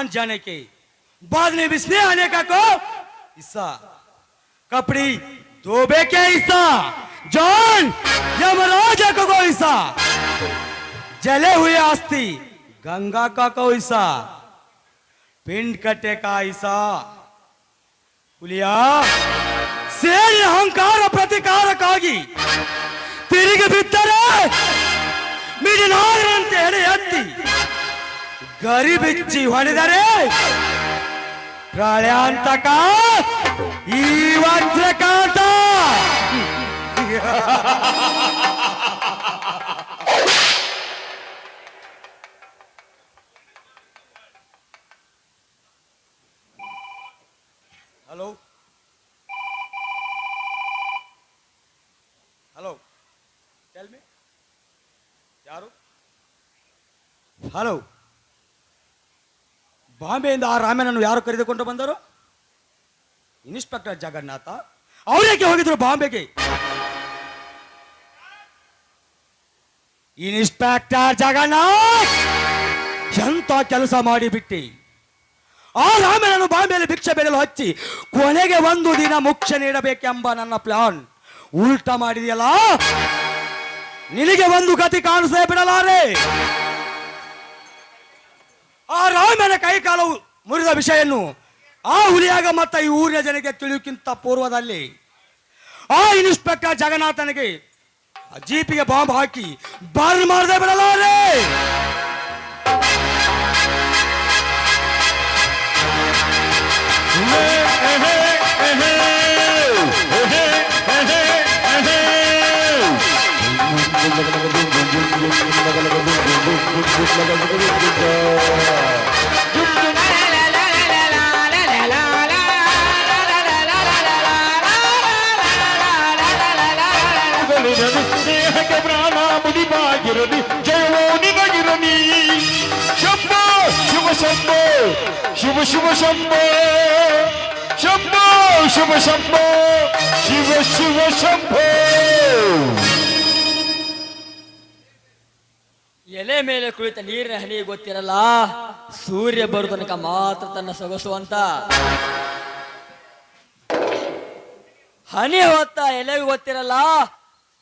जान जाने के बाद में बिस्ने आने का को हिस्सा कपड़ी धोबे के हिस्सा जान यमराज को को हिस्सा जले हुए आस्ती गंगा का को हिस्सा पिंड कटे का हिस्सा ಹುಲಿಯಾ ಸೇರಿ ಅಹಂಕಾರ ಪ್ರತಿಕಾರಕ್ಕಾಗಿ ತಿರುಗಿ ಬಿದ್ದರೆ ಮಿಡಿನಾರಂತೆ ಎಡೆ ಎತ್ತಿ ಗರಿ ಬಿಚ್ಚಿ ಹೊಡೆದರೆ ಪ್ರಳಯಾಂತಕ ಈ ವಜ್ರಕಾಂತ ಹಲೋ ಹಲೋ ಟೆಲ್ ಮಿ ಯಾರು ಹಲೋ ಬಾಂಬೆಯಿಂದ ಆ ರಾಮನನ್ನು ಯಾರು ಕರೆದುಕೊಂಡು ಬಂದರು? ಇನ್ಸ್ಪೆಕ್ಟರ್ ಜಗನ್ನಾಥ. ಅವರೇಕೆ ಹೋಗಿದ್ರು ಬಾಂಬೆಗೆ? ಇನ್ಸ್ಪೆಕ್ಟರ್ ಜಗನ್ನಾಥ್! ಎಂತ ಕೆಲಸ ಮಾಡಿಬಿಟ್ಟಿ? ಆ ರಾಮನನ್ನು ಬಾಂಬೆಯಲ್ಲಿ ಭಿಕ್ಷೆ ಬೆಳೆಯಲು ಹಚ್ಚಿ ಕೊನೆಗೆ ಒಂದು ದಿನ ಮೋಕ್ಷ ನೀಡಬೇಕೆಂಬ ನನ್ನ ಪ್ಲಾನ್ ಉಲ್ಟಾ ಮಾಡಿದೆಯಲ್ಲ? ನಿನಗೆ ಒಂದು ಗತಿ ಕಾಣಿಸೇ ಬಿಡಲಾರೆ? ಆ ರಾಮನ ಕೈ ಕಾಲು ಮುರಿದ ವಿಷಯನ್ನು ಆ ಹುಲಿಯಾಗ ಮತ್ತ ಈ ಊರಿನ ಜನಕ್ಕೆ ತಿಳಿಯುಕ್ಕಿಂತ ಪೂರ್ವದಲ್ಲಿ ಆ ಇನ್ಸ್ಪೆಕ್ಟರ್ ಜಗನ್ನಾಥನಿಗೆ ಆ ಜೀಪಿಗೆ ಬಾಂಬ್ ಹಾಕಿ ಬರ್ನ್ ಮಾಡದೆ ಬಿಡಲಾರೆ ಗಲಿರಲಿ ಮುಡಿಬಾಗಿರಲಿ ಜಯವೋ ನಿನಗಿರಲಿ ಶಂಭೋ ಶುಭ ಶಂಭೋ ಶುಭ ಶುಭ. ಶಂಭೋ ಶಂಭೋ ಶುಭ, ಶಂಭೋ ಶಿವ ಶಿವ ಶಂಭೋ. ಎಲೆ ಮೇಲೆ ಕುಳಿತ ನೀರಿನ ಹನಿ ಗೊತ್ತಿರಲ್ಲ? ಸೂರ್ಯ ಬರು ತನಕ ಮಾತ್ರ ತನ್ನ ಸೊಗಸು ಅಂತ. ಹನಿ ಹೊತ್ತ ಎಲೆಗೂ ಗೊತ್ತಿರಲ್ಲ?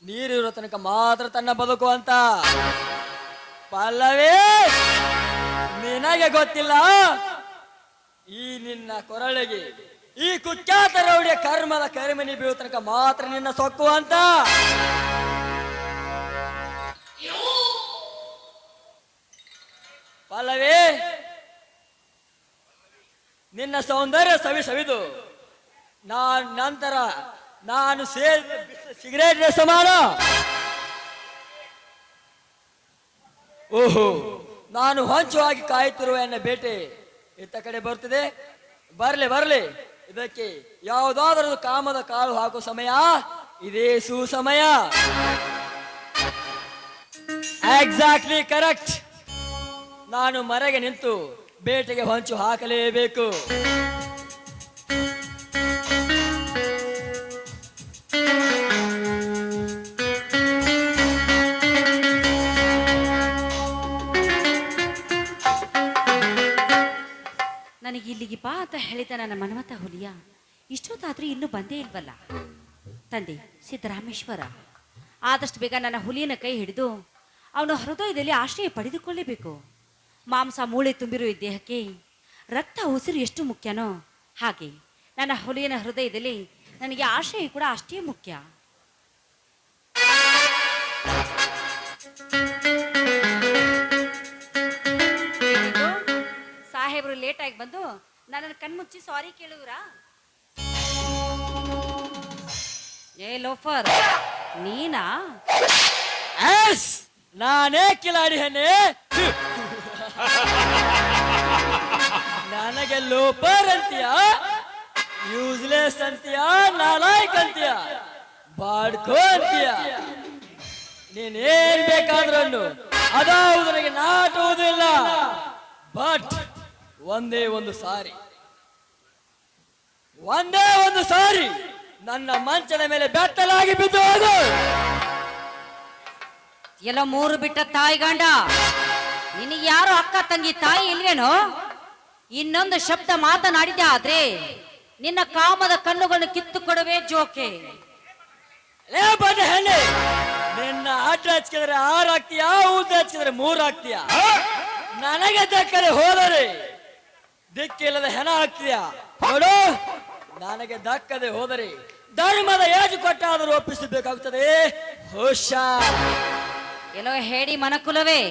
ನೀರಿರೋ ತನಕ ಮಾತ್ರ ತನ್ನ ಬದುಕು ಅಂತ. ಪಲ್ಲವೇ, ನಿನಗೆ ಗೊತ್ತಿಲ್ಲ? ಈ ನಿನ್ನ ಕೊರಳಿಗೆ, ಈ ಕುಖ್ಯಾತ ರೌಡಿಯ ಕರ್ಮದ ಕರಿಮನಿ ಬೀಳೋ ತನಕ ಮಾತ್ರ ನಿನ್ನ ಸೊಕ್ಕು ಅಂತ. ಪಲ್ಲವಿ, ನಿನ್ನ ಸೌಂದರ್ಯ ಸವಿ ಸವಿದು ನಾ ನಂತರ ನಾನು ಸೇರ್ ಸಿಗರೇಟ್ ಸಮಾನ ಓಹೋ. ನಾನು ಹೊಂಚುವಾಗಿ ಕಾಯುತ್ತಿರುವ ಎನ್ನ ಬೇಟೆ ಇತ್ತ ಕಡೆ ಬರ್ತದೆ ಬರ್ಲಿ ಬರ್ಲಿ. ಇದಕ್ಕೆ ಯಾವುದಾದರೂ ಕಾಮದ ಕಾಳು ಹಾಕುವ ಸಮಯ ಇದೇ ಸುಸಮಯ. ಎಕ್ಸಾಕ್ಟ್ಲಿ ಕರೆಕ್ಟ್ ನಾನು ಮರೆಗೆ ನಿಂತು ಬೇಟೆಗೆ ಹೊಂಚು ಹಾಕಲೇಬೇಕು. ಅಂತ ಹೇಳಿದ ನನ್ನ ಮನ್ಮಥ ಹುಲಿಯ, ಇಷ್ಟೊತ್ತಾದ್ರೂ ಇನ್ನೂ ಬಂದೇ ಇಲ್ವಲ್ಲ ತಂದೆ, ಸಿದ್ದರಾಮೇಶ್ವರ, ಆದಷ್ಟು ಬೇಗ ನನ್ನ ಹುಲಿಯನ ಕೈ ಹಿಡಿದು ಅವನ ಹೃದಯದಲ್ಲಿ ಆಶ್ರಯ ಪಡೆದುಕೊಳ್ಳೇಬೇಕು ಮಾಂಸ ಮೂಳೆ ತುಂಬಿರೋ ಈ ದೇಹಕ್ಕೆ ರಕ್ತ, ಉಸಿರು ಎಷ್ಟು ಮುಖ್ಯನೋ ಹಾಗೆ ನನ್ನ ಹುಲಿಯನ ಹೃದಯದಲ್ಲಿ ನನಗೆ ಆಶ್ರಯ ಕೂಡ ಅಷ್ಟೇ ಮುಖ್ಯ? ಸಾಹೇಬರು ಲೇಟಾಗಿ ಬಂದು ನನ್ನನ್ನು ಕಣ್ಮುಚ್ಚಿ ಸಾರಿ ಕೇಳುವ್ರಾ? ಏ ಲೋಫರ್, ನೀನಾ? ನಾನೇ ಕಿಲಾಡಿ ಹೆಣ್ಣೆ ನನಗೆ ಲೋಪರ್ ಅಂತೀಯ? ಯೂಸ್ಲೆಸ್ ಅಂತೀಯ? ನಾಲಾಯ್ಕ್ ಅಂತೀಯ? ಬಾಡ್ಕೋ ಅಂತೀಯ? ನೀನೇನ್ ಬೇಕಾದ್ರೂ ಅದಾವುದು ನನಗೆ ನಾಟುವುದಿಲ್ಲ. ಬಟ್ ಒಂದೇ ಒಂದು ಸಾರಿ. ಒಂದೇ ಒಂದು ಸಾರಿ ನನ್ನ ಮಂಚದ ಮೇಲೆ ಬೆತ್ತಲಾಗಿ ಬಿದ್ದು ಹೋಗು ಎಲ್ಲ ಮೂರು ಬಿಟ್ಟ ತಾಯಿ ಗಂಡ ನಿನಗೆ ಯಾರು ಅಕ್ಕ ತಂಗಿ ತಾಯಿ ಇಲ್ವೇನೋ? ಇನ್ನೊಂದು ಶಬ್ದ ಮಾತನಾಡಿದ್ದೆ ಆದ್ರೆ ನಿನ್ನ ಕಾಮದ ಕಣ್ಣುಗಳನ್ನು ಕಿತ್ತು ಕೊಡುವೆ ಜೋಕೆ. ಲೇ ಬಂದ ಹೆಣ್ಣೆ ನಿನ್ನ ಆಟ ಹಚ್ಕಿದ್ರೆ ಆರು ಆಗ್ತೀಯಾ ಊಟ ಹಚ್ಕಿದ್ರೆ ಮೂರು ಆಗ್ತೀಯಾ? ನನಗೆ ದಕ್ಕರೆ ಹೋದರೆ ದಿಕ್ಕಿಲ್ಲದ ಹೆಣ ಹಾಕ್ತೀಯ ನೋಡು. ನನಗೆ ದಕ್ಕದೆ ಹೋದರೆ ಧರ್ಮದ ಏಜು ಕೊಟ್ಟಾದರೂ ಒಪ್ಪಿಸಬೇಕಾಗುತ್ತದೆ. ಹುಷಾರ್ ಏನೋ ಹೇಳಿ ಮನಕುಲವೇ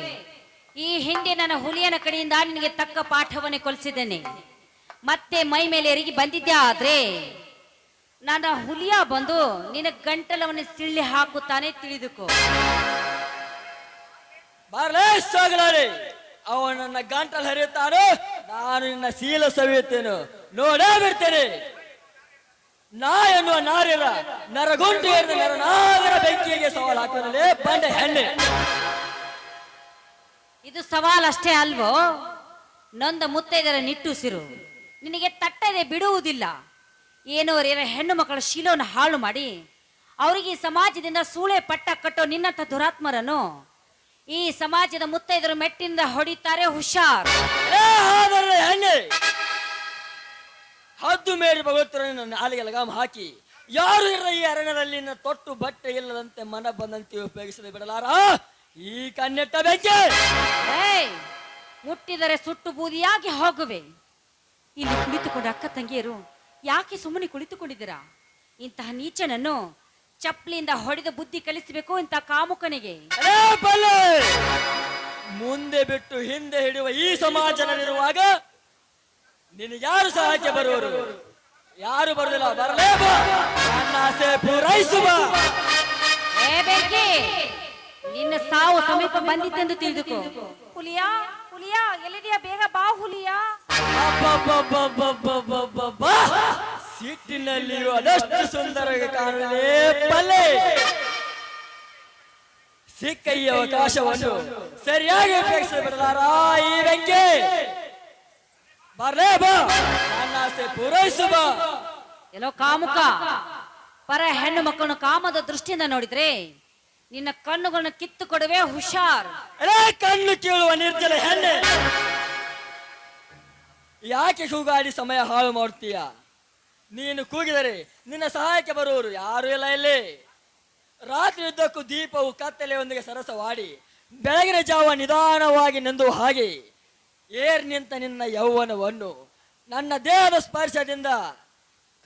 ಈ ಹಿಂದೆ ನನ್ನ ಹುಲಿಯನ ಕಡೆಯಿಂದ ನಿನಗೆ ತಕ್ಕ ಪಾಠವನ್ನೇ ಕೊಲಿಸಿದ್ದೇನೆ. ಮತ್ತೆ ಮೈ ಮೇಲೆ ಎರಗಿ ಬಂದಿದ್ದೆ ಆದ್ರೆ ನನ್ನ ಹುಲಿಯ ಬಂದು ನಿನ್ನ ಗಂಟಲವನ್ನು ಸಿಳ್ಳಿ ಹಾಕುತ್ತಾನೆ ತಿಳಿದುಕೋ. ಬಾರ್ಲೇ ಸೋಗಲಾರೆ ಅವ ನನ್ನ ಗಂಟಲು ಹರಿಯುತ್ತಾನು. ನಾನು ನಿನ್ನ ಶೀಲ ಸವಿಯುತ್ತೇನೆ. ನೋಡೇ ಬಿಡ್ತೇನೆ. ನಾ ಎನ್ನುವ ನಾರಿರ ನರಗುಂಟು ನರನಾಗರ ಬೆಂಕಿಗೆ ಸವಾಲು ಹಾಕಿದರೆ ಬಂಡೆ ಹೆಣ್ಣೆ. ಇದು ಸವಾಲಷ್ಟೇ ಅಲ್ವೋ? ನೊಂದ ಮುತ್ತೈದರ ನಿಟ್ಟುಸಿರು ನಿನಗೆ ತಟ್ಟದೆ ಬಿಡುವುದಿಲ್ಲ. ಏನೋ ಹೆಣ್ಣು ಮಕ್ಕಳ ಶೀಲವನ್ನು ಹಾಳು ಮಾಡಿ, ಅವರಿಗೆ ಸಮಾಜದಿಂದ ಸೂಳೆ ಪಟ್ಟ ಕಟ್ಟೋ ನಿನ್ನಂಥ ದುರಾತ್ಮರನ್ನು ಈ ಸಮಾಜದ ಮುತ್ತೈದರು ಮೆಟ್ಟಿನಿಂದ ಹೊಡಿತಾರೆ ಹುಷಾರ್. ಹೆಣ್ಣೆ! ಹದ್ದು ಮೇರಿ ಭಗವಂತರ ನನ್ನ ನಾಲಿಗೆ ಲಗಾಮ ಹಾಕಿ ಯಾರು ಇರ ಈ ಅರಣ್ಯದಲ್ಲಿ? ತೊಟ್ಟು ಬಟ್ಟೆ ಇಲ್ಲದಂತೆ ಮನ ಬಂದಂತೆ ಉಪಯೋಗಿಸದೆ ಬಿಡಲಾರ? ಈ ಕನ್ನೆಟ್ಟ ಬೆಂಕಿ! ಏಯ್ ಮುಟ್ಟಿದರೆ ಸುಟ್ಟು ಬೂದಿಯಾಗಿ ಹೋಗುವೆ. ಇಲ್ಲಿ ಕುಳಿತುಕೊಂಡ ಅಕ್ಕ ತಂಗಿಯರು ಯಾಕೆ ಸುಮ್ಮನೆ ಕುಳಿತುಕೊಂಡಿದ್ದೀರಾ? ಇಂತಹ ನೀಚನನ್ನು ಚಪ್ಪಲಿಯಿಂದ ಹೊಡೆದ ಬುದ್ಧಿ ಕಲಿಸಬೇಕು ಇಂತ ಕಾಮುಕನಿಗೆ. ಅರೇ ಬಲ್ಲೆ! ಮುಂದೆ ಬಿಟ್ಟು ಹಿಂದೆ ಹಿಡಿಯುವ ಈ ಸಮಾಜದಲ್ಲಿರುವಾಗ ನಿನ್ನ ಯಾರು ಸಹಾಯಕ್ಕೆ ಬರುವರು? ಯಾರು ಬರುದಿಲ್ಲ? ಬರಲೇ ಬಾ! ನನ್ನ ಆಸೆ ಪೂರೈಸುವ ಏ ಬೆಂಕಿ! ನಿನ್ನ ಸಾವು ಸಮೀಪ ಬಂದಿತ್ತೆಂದು ತಿಳಿದುಕೋ. ಹುಲಿಯಾ? ಹುಲಿಯಾ? ಎಲ್ಲಿದೆಯಾ? ಬೇಗ ಬಾ ಹುಲಿಯಾ. ಅಬ್ಬಬ್ಬಬ್ಬಬ್ಬಬ್ಬಬ್ಬಬ್ಬ. ಸಿಟ್ಟಿನಲ್ಲಿಯೂ ಅದಷ್ಟು ಸುಂದರವಾಗಿ ಕಾಣಲೇ ಬಲ್ಲೆ ಸಿಕ್ಕ ಈ ಅವಕಾಶವನ್ನು ಸರಿಯಾಗಿ ಉಪಯೋಗಿಸಿ ಬಿಡಲಾರ ಈ ಬರ್ಲೇ ಬಾ. ನನ್ನ ಆಸೆ ಪೂರೈಸುವ ಎಲ್ಲೋ ಕಾಮುಕ ಪರ ಹೆಣ್ಣು ಮಕ್ಕಳನ್ನು ಕಾಮದ ದೃಷ್ಟಿಯಿಂದ ನೋಡಿದ್ರೆ ನಿನ್ನ ಕಣ್ಣುಗಳನ್ನು ಕಿತ್ತು ಕೊಡುವೆ ಹುಷಾರ್. ಅರೇ ಕಣ್ಣು ಕೇಳುವ ನಿರ್ಜಲ ಹೆಣ್ಣೆ. ಯಾಕೆ ಕೂಗಾಡಿ ಸಮಯ ಹಾಳು ಮಾಡ್ತೀಯ ನೀನು ಕೂಗಿದರೆ ನಿನ್ನ ಸಹಾಯಕ್ಕೆ ಬರುವರು ಯಾರು ಇಲ್ಲ ಇಲ್ಲಿ. ರಾತ್ರಿ ಉದ್ದಕ್ಕೂ ದೀಪವು ಕತ್ತಲೆಯೊಂದಿಗೆ ಸರಸವಾಡಿ ಬೆಳಗಿನ ಜಾವ ನಿಧಾನವಾಗಿ ನಿಂದು ಹಾಗೆ. ಏರ್ ನಿಂತ ನಿನ್ನ ಯೌವನವನ್ನು ನನ್ನ ದೇಹದ ಸ್ಪರ್ಶದಿಂದ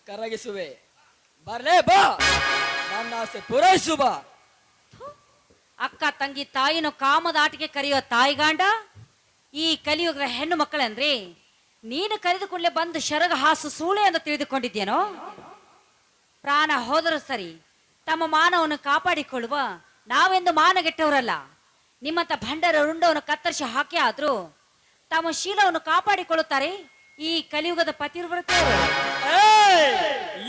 ಕರಗಿಸುವೆ. ಬರ್ಲೇ, ಬಾ. ನನ್ನ ಆಸೆ ಪೂರೈಸು, ಬಾ. ಅಕ್ಕ, ತಂಗಿ, ತಾಯಿನ ಕಾಮದ ಕರೆಯುವ ತಾಯಿಗಾಂಡ ಈ ಕಲಿಯುಗದ ಹೆಣ್ಣು ಮಕ್ಕಳಂದ್ರೆ ನೀನು ಕರೆದುಕೊಳ್ಳೆ ಬಂದು ಶರಗ ಹಾಸು ಸೂಳೆ ಅಂತ ತಿಳಿದುಕೊಂಡಿದ್ದೇನೋ? ಪ್ರಾಣ ಹೋದರೂ ಸರಿ, ತಮ್ಮ ಮಾನವನ್ನು ಕಾಪಾಡಿಕೊಳ್ಳುವ ನಾವೆಂದು ಮಾನಗೆಟ್ಟವರಲ್ಲ. ನಿಮ್ಮಂತ ಭಂಡರ ರುಂಡವನ್ನು ಕತ್ತರಿಸಿ ಹಾಕಿ ಆದರೂ ತಮ್ಮ ಶೀಲವನ್ನು ಕಾಪಾಡಿಕೊಳ್ಳುತ್ತಾರೆ ಈ ಕಲಿಯುಗದ ಪತಿವ್ರತೆಯರು!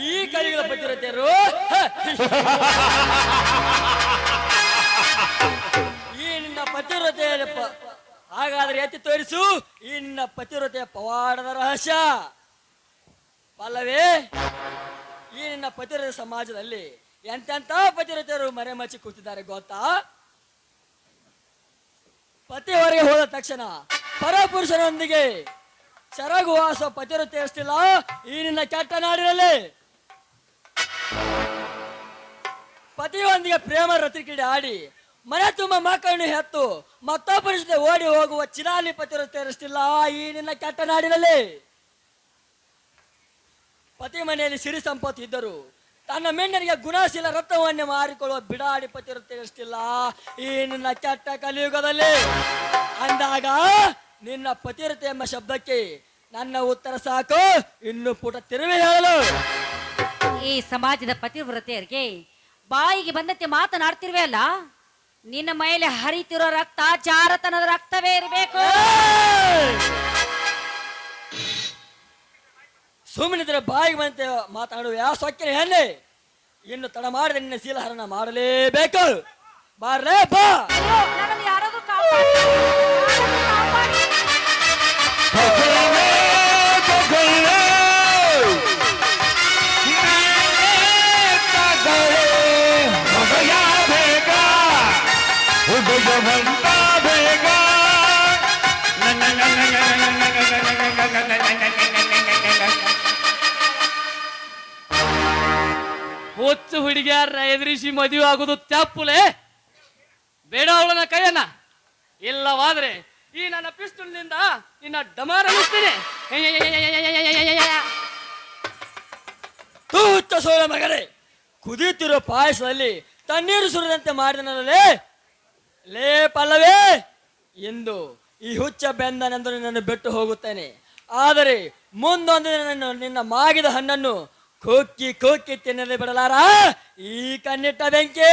ಈ ಕಲಿಯುಗದ ಈ ನಿನ್ನ ಹಾಗಾದ್ರೆ ಎತ್ತಿ ತೋರಿಸು. ಇನ್ನ ನಿನ್ನ ಪತಿವ್ರತೆಯ ಪವಾಡದ ರಹಸ್ಯ. ಪಲ್ಲವೇ ಈ ನಿನ್ನ ಪತಿವ್ರತೆ ಸಮಾಜದಲ್ಲಿ ಎಂತೆಂತ ಪತಿವ್ರತೆಯರು ಮರೆಮಚ್ಚಿ ಕೂತಿದ್ದಾರೆ ಗೊತ್ತಾ? ಪತಿ ಹೊರಗೆ ಹೋದ ತಕ್ಷಣ ಪರಪುರುಷನೊಂದಿಗೆ ಸರಗುವಾಸ ಪತಿವ್ರತೆ ಎಷ್ಟಿಲ್ಲ? ಈ ನಿನ್ನ ಕೆಟ್ಟ ನಾಡಿನಲ್ಲಿ. ಪತಿಯೊಂದಿಗೆ ಪ್ರೇಮ ರತಿಕಿಡಿ ಆಡಿ ಮನೆ ತುಂಬ ಮಕ್ಕಳನ್ನು ಹೆತ್ತು ಮತ್ತೊಬ್ಬರ ಜೊತೆ ಓಡಿ ಹೋಗುವ ಚಿರಾಲಿ ಪತಿರು ಈ ನಿನ್ನ ಕೆಟ್ಟ ನಾಡಿನಲ್ಲಿ ಪತಿ ಮನೆಯಲ್ಲಿ ಸಿರಿ ಸಂಪತ್ತು ಇದ್ದರು ತನ್ನ ಮೆಣ್ಣನಿಗೆ ಗುಣಶೀಲ ರಕ್ತವನ್ನೇ ಮಾರಿಕೊಳ್ಳುವ ಬಿಡಾಡಿ ಪತಿರು ಈ ನಿನ್ನ ಕೆಟ್ಟ ಕಲಿಯುಗದಲ್ಲಿ ಅಂದಾಗ ನಿನ್ನ ಪತಿರತೆ ಎಂಬ ಶಬ್ದಕ್ಕೆ ನನ್ನ ಉತ್ತರ ಸಾಕು. ಇನ್ನು ಪುಟ ತಿರುವಿ ಹೇಳಲು. ಈ ಸಮಾಜದ ಪತಿವ್ರತೆಯರಿಗೆ ಬಾಯಿಗೆ ಬಂದಂತೆ ಮಾತನಾಡ್ತಿರ್ವೆ ಅಲ್ಲ? ನಿನ್ನ ಮೇಲೆ ಹರಿತಿರೋ ರಕ್ತ ಜಾರತನದ ರಕ್ತವೇ ಇರಬೇಕು. ಸುಮ್ಮನಿದ್ರೆ ಬಾಯಿಗೆ ಬಂತೆ ಮಾತಾಡುವ ಯಾವ ಸೊಕ್ಕಿನ ಹೆಣ್ಣೆ ಇನ್ನು ತಡ ಮಾಡಿದ ನಿನ್ನ ಶೀಲಹರಣ ಮಾಡಲೇಬೇಕು. ಬಾರ್ಲೇ ಬಾ. ಯಾರಾದ್ರೂ ಹುಚ್ಚು ಹುಡುಗಿಯಾರ ಎದುರಿಸಿ ಮದುವೆ ಆಗುದು ತಪ್ಪುಲೆ ಬೇಡ ಅವಳನ್ನ ಕೈಯನ್ನ ಇಲ್ಲವಾದ್ರೆ ಈ ನನ್ನ ಪಿಸ್ತೂಲ್ನಿಂದ ನಿನ್ನ ಡಮಾರ ಮುಗ್ತೀನಿ ತೂಚ್ಚ ಸೋಲ ಮಗನೇ ಕುದಿಯುತ್ತಿರೋ ಪಾಯಸದಲ್ಲಿ ತಣ್ಣೀರು ಸುರಿದಂತೆ ಮಾಡಿದನಲ್ಲೇ ಲೇ ಪಲ್ಲವೇ! ಎಂದು ಈ ಹುಚ್ಚ ಬೆಂದನೆಂದು ನಿನ್ನನ್ನು ಬಿಟ್ಟು ಹೋಗುತ್ತೇನೆ. ಆದರೆ ಮುಂದೊಂದು ದಿನ ನಿನ್ನ ಮಾಗಿದ ಹಣ್ಣನ್ನು ಕೊಕ್ಕಿ ಕೊಕ್ಕಿ ತಿನ್ನದೆ ಬಿಡಲಾರ? ಈ ಕಣ್ಣಿಟ್ಟ ಬೆಂಕಿ!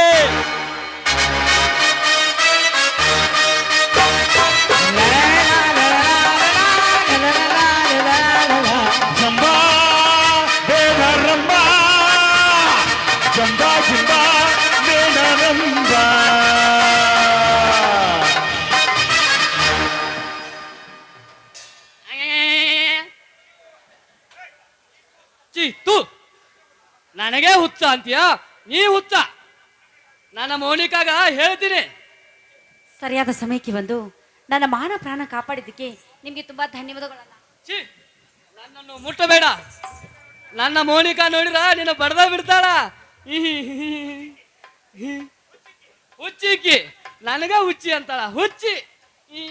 ನನಗೆ ಹುಚ್ಚ ಅಂತೀಯ? ನೀ ಹುಚ್ಚ. ನನ್ನ ಮೌನಿಕಾಗ ಹೇಳ್ತೀನಿ. ಸರಿಯಾದ ಸಮಯಕ್ಕೆ ಬಂದು ನನ್ನ ಮಾನ ಪ್ರಾಣ ಕಾಪಾಡಿದ್ದಕ್ಕೆ ನಿಮಗೆ ತುಂಬಾ ಧನ್ಯವಾದಗಳಲ್ಲ ಛೀ ನನ್ನನ್ನು ಮುಟ್ಟಬೇಡ. ನನ್ನ ಮೋನಿಕಾ ನೋಡಿದ್ರ ನಿನ್ನ ಬಡದ ಬಿಡ್ತಾಳ. ಹುಚ್ಚಿಕ್ಕಿ. ನನಗ ಹುಚ್ಚಿ ಅಂತಾಳ. ಹುಚ್ಚಿ. ಈ.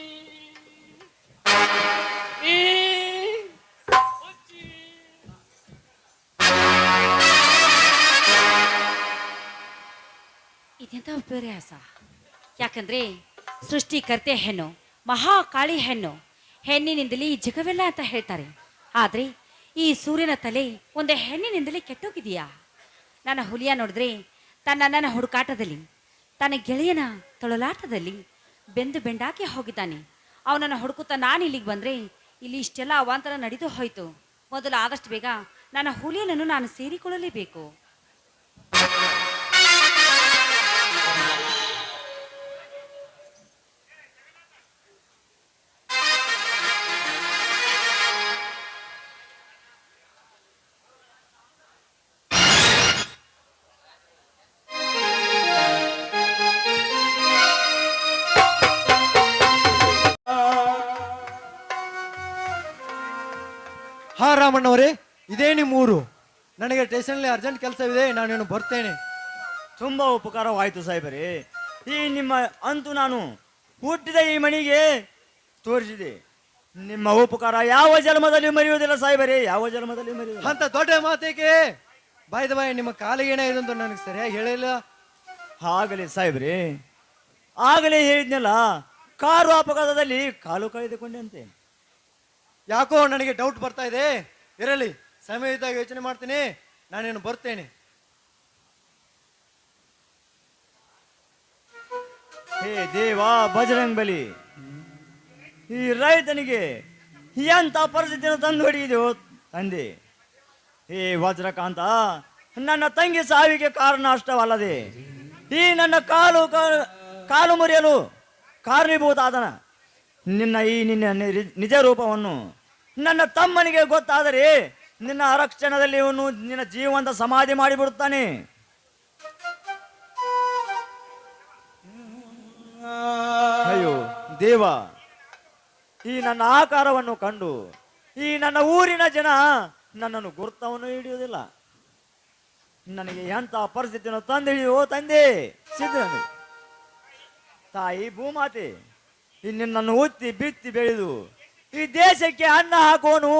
ಈ. ಹುಚ್ಚಿ. ಇದೆಂತ ವಿಪರ್ಯಾಸ ಯಾಕಂದ್ರೆ ಸೃಷ್ಟಿಕರ್ತೆ ಹೆಣ್ಣು, ಮಹಾಕಾಳಿ ಹೆಣ್ಣು, ಹೆಣ್ಣಿನಿಂದಲೇ ಈ ಜಗವೆಲ್ಲ ಅಂತ ಹೇಳ್ತಾರೆ. ಆದ್ರೆ ಈ ಸೂರ್ಯನ ತಲೆ ಒಂದು ಹೆಣ್ಣಿನಿಂದಲೇ ಕೆಟ್ಟೋಗಿದೆಯಾ? ನನ್ನ ಹುಲಿಯ ನೋಡಿದ್ರೆ ತನ್ನ ನನ್ನ ಹುಡುಕಾಟದಲ್ಲಿ, ತನ್ನ ಗೆಳೆಯನ ತೊಳಲಾಟದಲ್ಲಿ ಬೆಂದು ಬೆಂಡಾಕಿ ಹೋಗಿದ್ದಾನೆ. ಅವನನ್ನು ಹುಡುಕುತ್ತಾ ನಾನು ಇಲ್ಲಿಗೆ ಬಂದರೆ ಇಲ್ಲಿ ಇಷ್ಟೆಲ್ಲ ಅವಾಂತರ ನಡೆದು ಹೋಯಿತು. ಮೊದಲು ಆದಷ್ಟು ಬೇಗ ನನ್ನ ಹುಲಿಯನನ್ನು ನಾನು ಸೇರಿಕೊಳ್ಳಲೇಬೇಕು. ಹಾ ರಾಮಣ್ಣವರೇ ಇದೇ ನಿಮ್ಮ ಊರು ನನಗೆ ಸ್ಟೇಷನ್ಲಿ ಅರ್ಜೆಂಟ್ ಕೆಲಸವಿದೆ ನಾನೇನು ಬರ್ತೇನೆ. ತುಂಬಾ ಉಪಕಾರವಾಯಿತು ಸಾಹೇಬರೇ. ಈ ನಿಮ್ಮ ಅಂತೂ ನಾನು ಹುಟ್ಟಿದ ಈ ಮಣಿಗೆ ತೋರಿಸಿದೆ. ನಿಮ್ಮ ಉಪಕಾರ ಯಾವ ಜನ್ಮದಲ್ಲಿ ಮರೆಯುವುದಿಲ್ಲ ಸಾಹೇಬರೇ ಯಾವ ಜನ್ಮದಲ್ಲಿ ಮರೆಯುವುದಿಲ್ಲ. ಅಂತ ದೊಡ್ಡ ಮಾತೇಕೆ? ಬಾಯ್ದ ಬಾಯ್ ನಿಮ್ಮ ಕಾಲಿಗೇನೇ ಇದೆ ಅಂತ ನನಗೆ ಸರಿಯಾಗಿ ಹೇಳಿಲ್ಲ. ಆಗಲಿ ಸಾಹೇಬ್ರಿ. ಆಗಲೇ ಹೇಳಿದ್ನಲ್ಲ ಕಾರು ಅಪಘಾತದಲ್ಲಿ ಕಾಲು ಕಳೆದುಕೊಂಡಂತೆ ಯಾಕೋ ನನಗೆ ಡೌಟ್ ಬರ್ತಾ ಇದೆ. ಇರಲಿ ಸಮಯ ಇದ್ದಾಗ ಯೋಚನೆ ಮಾಡ್ತೀನಿ. ನಾನೇನು ಬರ್ತೇನೆ. ಹೇ ದೇವಾ ಬಜರಂಗ್ ಬಲಿ. ಈ ರೈತನಿಗೆ ಎಂತ ಪರಿಸ್ಥಿತಿಯನ್ನು ತಂದು ಹೊಡೆಯಿದೆಯೋ ತಂದೆ. ಹೇ ವಜ್ರಕಾಂತ, ನನ್ನ ತಂಗಿ ಸಾವಿಗೆ ಕಾರಣ ಅಷ್ಟವಲ್ಲದೆ, ಈ ನನ್ನ ಕಾಲು ಕಾಲು ಮುರಿಯಲು ಕಾರಣೀಭೂತ ಆದನ. ನಿನ್ನ ಈ ನಿನ್ನ ನಿಜ ರೂಪವನ್ನು ನನ್ನ ತಮ್ಮನಿಗೆ ಗೊತ್ತಾದರೆ ನಿನ್ನ ಅರಕ್ಷಣದಲ್ಲಿ ಇವನು ನಿನ್ನ ಜೀವಂತ ಸಮಾಧಿ ಮಾಡಿಬಿಡುತ್ತಾನೆ. ಅಯ್ಯೋ ದೇವ. ಈ ನನ್ನ ಆಕಾರವನ್ನು ಕಂಡು ಈ ನನ್ನ ಊರಿನ ಜನ ನನ್ನನ್ನು ಗುರುತವನ್ನು ಹಿಡಿಯುವುದಿಲ್ಲ. ನನಗೆ ಎಂತ ಪರಿಸ್ಥಿತಿಯನ್ನು ತಂದು ಹಿಡಿಯೋ ತಂದೆ? ಸಿದ್ಧನು. ತಾಯಿ ಭೂಮಾತೆ ನಿನ್ನನ್ನು ಉತ್ತಿ ಬಿತ್ತಿ ಬೆಳೆದು ಈ ದೇಶಕ್ಕೆ ಅನ್ನ ಹಾಕೋನು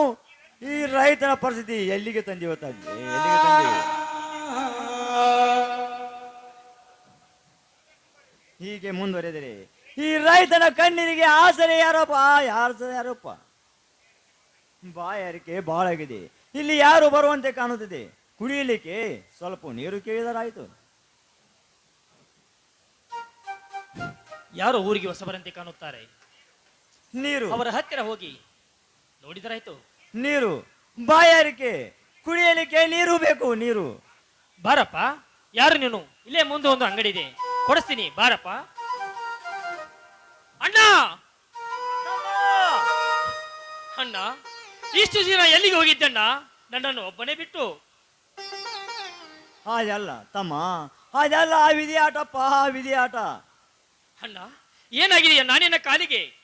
ಈ ರೈತನ ಪರಿಸ್ಥಿತಿ ಎಲ್ಲಿಗೆ ತಂದಿವ ತಂದೆ? ಹೀಗೆ ಮುಂದುವರೆದರೆ ಈ ರೈತನ ಕಣ್ಣೀರಿಗೆ ಆಸರೆ ಯಾರಪ್ಪ? ಯಾರ ಯಾರಪ್ಪ? ಬಾಯಾರಿಕೆ ಬಾಳಾಗಿದೆ ಇಲ್ಲಿ ಯಾರು ಬರುವಂತೆ ಕಾಣುತ್ತಿದೆ? ಕುಡಿಯಲಿಕ್ಕೆ ಸ್ವಲ್ಪ ನೀರು ಕೇಳಿದರಾಯಿತು. ಯಾರು ಊರಿಗೆ ಹೊಸಬರಂತೆ ಕಾಣುತ್ತಾರೆ? ನೀರು. ಅವರ ಹತ್ತಿರ ಹೋಗಿ ನೋಡಿದರಾಯ್ತು. ನೀರು. ಬಾಯಾರಿಕೆ ಕುಡಿಯಲಿಕ್ಕೆ ನೀರು ಬೇಕು ನೀರು. ಬಾರಪ್ಪ ಯಾರು ನೀನು? ಇಲ್ಲೇ ಮುಂದೆ ಒಂದು ಅಂಗಡಿ ಇದೆ. ಕೊಡಿಸ್ತೀನಿ ಬಾರಪ್ಪ. ಅಣ್ಣ! ಅಣ್ಣ ಇಷ್ಟು ದಿನ ಎಲ್ಲಿಗೆ ಹೋಗಿದ್ದಣ್ಣ ನನ್ನನ್ನು ಒಬ್ಬನೇ ಬಿಟ್ಟು. ಹಾಗಲ್ಲ ತಮ್ಮ. ಹಾಗಲ್ಲ ಆ ವಿಧಿ ಆಟಪ್ಪ ಆ ಆಟ. ಅಣ್ಣ ಏನಾಗಿದೆಯಾ ನಾನಿನ ಕಾಲಿಗೆ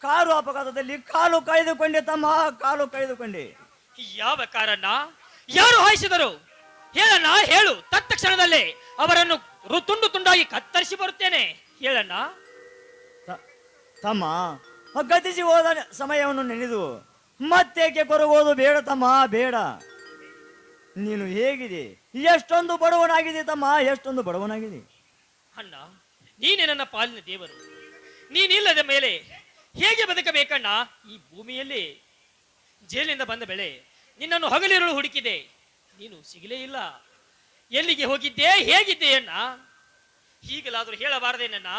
ಕಾರು ಅಪಘಾತದಲ್ಲಿ ಕಾಲು ಕಳೆದುಕೊಂಡೆ ತಮ್ಮ ಕಾಲು ಕಳೆದುಕೊಂಡೆ. ಯಾವ ಕಾರಣ ಯಾರು ಹಾಯಿಸಿದರು? ಹೇಳಣ್ಣ ಹೇಳು. ತತ್ಕ್ಷಣದಲ್ಲಿ ಅವರನ್ನು ರು- ತುಂಡು ತುಂಡಾಗಿ ಕತ್ತರಿಸಿ ಬರುತ್ತೇನೆ. ಹೇಳಣ್ಣ. ತ- ತಮ್ಮ ಗತಿಸಿ ಹೋದ ಸಮಯವನ್ನು ನೆನೆದು ಮತ್ತೇಕೆ ಕೊರಗೋದು ಬೇಡ ತಮ್ಮ ಬೇಡ. ನೀನು ಹೇಗಿದೆ? ಎಷ್ಟೊಂದು ಬಡವನಾಗಿದೆ ತಮ್ಮ ಎಷ್ಟೊಂದು ಬಡವನಾಗಿದೆ. ಅಣ್ಣ ನೀನೇ ನನ್ನ ಪಾಲಿನ ದೇವರು. ನೀನಿಲ್ಲದ ಮೇಲೆ ಹೇಗೆ ಬದುಕಬೇಕಣ್ಣ? ಈ ಭೂಮಿಯಲ್ಲಿ ಜೈಲಿನಿಂದ ಬಂದ ಬೆಳೆ ನಿನ್ನನ್ನು ಹಗಲಿರುಳು ಹುಡುಕಿದೆ. ನೀನು ಸಿಗಲೇ ಇಲ್ಲ. ಎಲ್ಲಿಗೆ ಹೋಗಿದ್ದೆ? ಹೇಗಿದ್ದೆ ಅಣ್ಣ? ಹೀಗಲಾದರೂ ಹೇಳಬಾರದೇನಣ್ಣ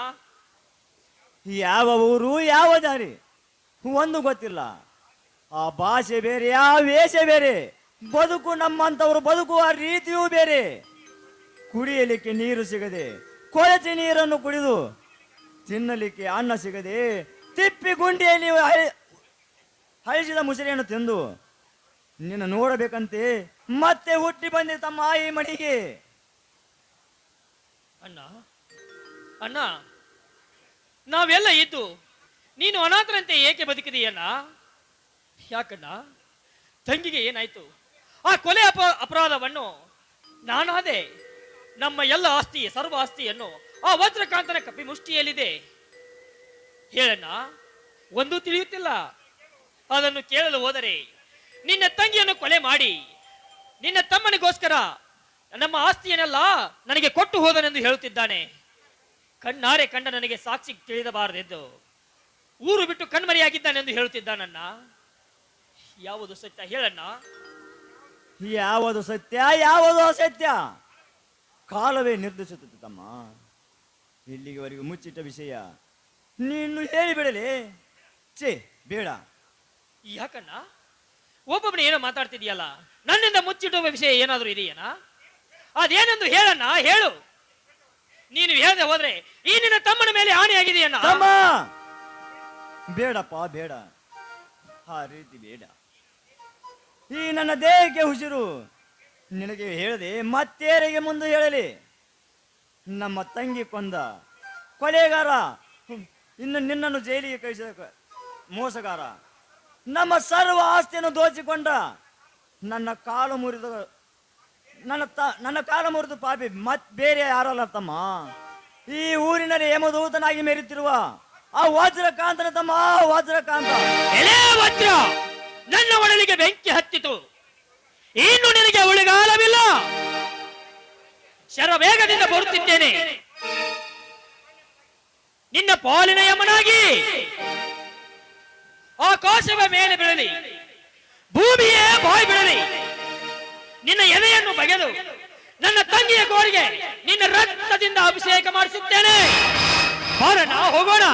ಯಾವ ಊರು, ಯಾವ ದಾರಿ? ಒಂದು ಗೊತ್ತಿಲ್ಲ. ಆ ಭಾಷೆ ಬೇರೆ, ಆ ವೇಷ ಬೇರೆ. ಬದುಕು ನಮ್ಮಂಥವ್ರು ಬದುಕುವ ರೀತಿಯೂ ಬೇರೆ. ಕುಡಿಯಲಿಕ್ಕೆ ನೀರು ಸಿಗದೆ, ಕೊಳಚೆ ನೀರನ್ನು ಕುಡಿದು, ತಿನ್ನಲಿಕ್ಕೆ ಅನ್ನ ಸಿಗದೆ ತಿಪ್ಪಿ ಗುಂಡಿಯಲ್ಲಿ ಹಳಿ- ಹಳಿಸಿದ ಮುಸರಿಯನ್ನು ತಿಂದು ನಿನ್ನ ನೋಡಬೇಕಂತೆ ಮತ್ತೆ ಹುಟ್ಟಿ ಬಂದೆ ತಮ್ಮ ಆಯಿ ಮಡಿಗೆ. ಅಣ್ಣ ಅಣ್ಣ, ನಾವೆಲ್ಲ ಇದ್ದು ನೀನು ಅನಾಥರಂತೆ ಏಕೆ ಬದುಕಿದೀಯಣ್ಣ? ಯಾಕಣ್ಣ, ತಂಗಿಗೆ ಏನಾಯ್ತು? ಆ ಕೊಲೆ ಅಪ ಅಪರಾಧವನ್ನು ನಾನಾದೆ ನಮ್ಮ ಎಲ್ಲ ಆಸ್ತಿ, ಸರ್ವ ಆಸ್ತಿಯನ್ನು ಆ ವಜ್ರಕಾಂತನ ಕಪಿ ಮುಷ್ಟಿಯಲ್ಲಿದೆ ಹೇಳಣ್ಣ, ಒಂದು ತಿಳಿಯುತ್ತಿಲ್ಲ. ಅದನ್ನು ಕೇಳಲು ಹೋದರೆ ನಿನ್ನ ತಂಗಿಯನ್ನು ಕೊಲೆ ಮಾಡಿ, ನಿನ್ನ ತಮ್ಮನಿಗೋಸ್ಕರ ನಮ್ಮ ಆಸ್ತಿಯನ್ನೆಲ್ಲ ನನಗೆ ಕೊಟ್ಟು ಹೋದನೆಂದು ಹೇಳುತ್ತಿದ್ದಾನೆ. ಕಣ್ಣಾರೆ ಕಂಡ ನನಗೆ ಸಾಕ್ಷಿ ತಿಳಿದಬಾರದೆಂದು ಊರು ಬಿಟ್ಟು ಕಣ್ಮರೆಯಾಗಿದ್ದಾನೆಂದು ಹೇಳುತ್ತಿದ್ದಾನನ್ನ ಯಾವುದು ಸತ್ಯ ಹೇಳಣ್ಣ? ಯಾವುದು ಸತ್ಯ, ಯಾವುದು ಅಸತ್ಯ? ಕಾಲವೇ ನಿರ್ಧರಿಸುತ್ತದೆ ತಮ್ಮ. ಇಲ್ಲಿಗೆವರೆಗೂ ಮುಚ್ಚಿಟ್ಟ ವಿಷಯ. ನೀನು ಹೇಳಿಬಿಡಲಿ ಛೇ ಬೇಡ. ಯಾಕಣ್ಣ? ಒಬ್ಬೊಬ್ಬನೇ ಏನೋ ಮಾತಾಡ್ತಿದೀಯಲ್ಲ ನನ್ನಿಂದ ಮುಚ್ಚಿಡುವ ವಿಷಯ ಏನಾದರೂ ಇದೆಯಣ್ಣ ಅದೇನೆಂದು ಹೇಳಣ್ಣ? ಹೇಳು. ನೀನು ಹೇಳದೆ ಹೋದ್ರೆ ಈ ನಿನ್ನ ತಮ್ಮನ ಮೇಲೆ ಹಾನಿಯಾಗಿದೆಯಣ್ಣ ತಮ್ಮ! ಬೇಡಪ್ಪ ಬೇಡ. ಆ ರೀತಿ ಬೇಡ. ಈ ನನ್ನ ದೇಹಕ್ಕೆ ಉಸಿರು ನಿನಗೆ ಹೇಳದೆ ಮತ್ತೇರಿಗೆ ಮುಂದೆ ಹೇಳಲಿ. ನಮ್ಮ ತಂಗಿ ಕೊಂದ ಕೊಲೆಗಾರ ಇನ್ನು ನಿನ್ನನ್ನು ಜೈಲಿಗೆ ಕಳಿಸಿದ ಮೋಸಗಾರ. ನಮ್ಮ ಸರ್ವ ಆಸ್ತಿಯನ್ನು ದೋಚಿಕೊಂಡ ನನ್ನ ಕಾಲು ಮುರಿದು, ನನ್ನ ತ, ನನ್ನ ಕಾಲು ಮುರಿದು ಪಾಪಿ. ಮತ್ ಬೇರೆ ಯಾರಲ್ಲ ತಮ್ಮ ಈ ಊರಿನಲ್ಲಿ ಯಮದೂತನಾಗಿ ಮೆರಿತಿರುವ ಆ ವಜ್ರಕಾಂತನ ತಮ್ಮ, ಆ ವಜ್ರಕಾಂತ. ಎಲೆ ವಜ್ರ! ನನ್ನ ಒಡಲಿಗೆ ಬೆಂಕಿ ಹತ್ತಿತು. ಇನ್ನು ನಿನಗೆ ಉಳಿಗಾಲವಿಲ್ಲ. ಶರವೇಗದಿಂದ ಬರುತ್ತಿದ್ದೇನೆ. ನಿನ್ನ ಪಾಲಿನ ಯಮನಾಗಿ. ಆಕಾಶವ ಮೇಲೆ ಬೀಳಲಿ, ಭೂಮಿಯೇ ಬಾಯಿ ಬಿಡಲಿ ನಿನ್ನ ಎದೆಯನ್ನು ಬಗೆದು, ನನ್ನ ತಂಗಿಯ ಕೋರಿಗೆ ನಿನ್ನ ರಕ್ತದಿಂದ ಅಭಿಷೇಕ ಮಾಡಿಸುತ್ತೇನೆ. ಬಾರಣ್ಣ, ಹೋಗೋಣ.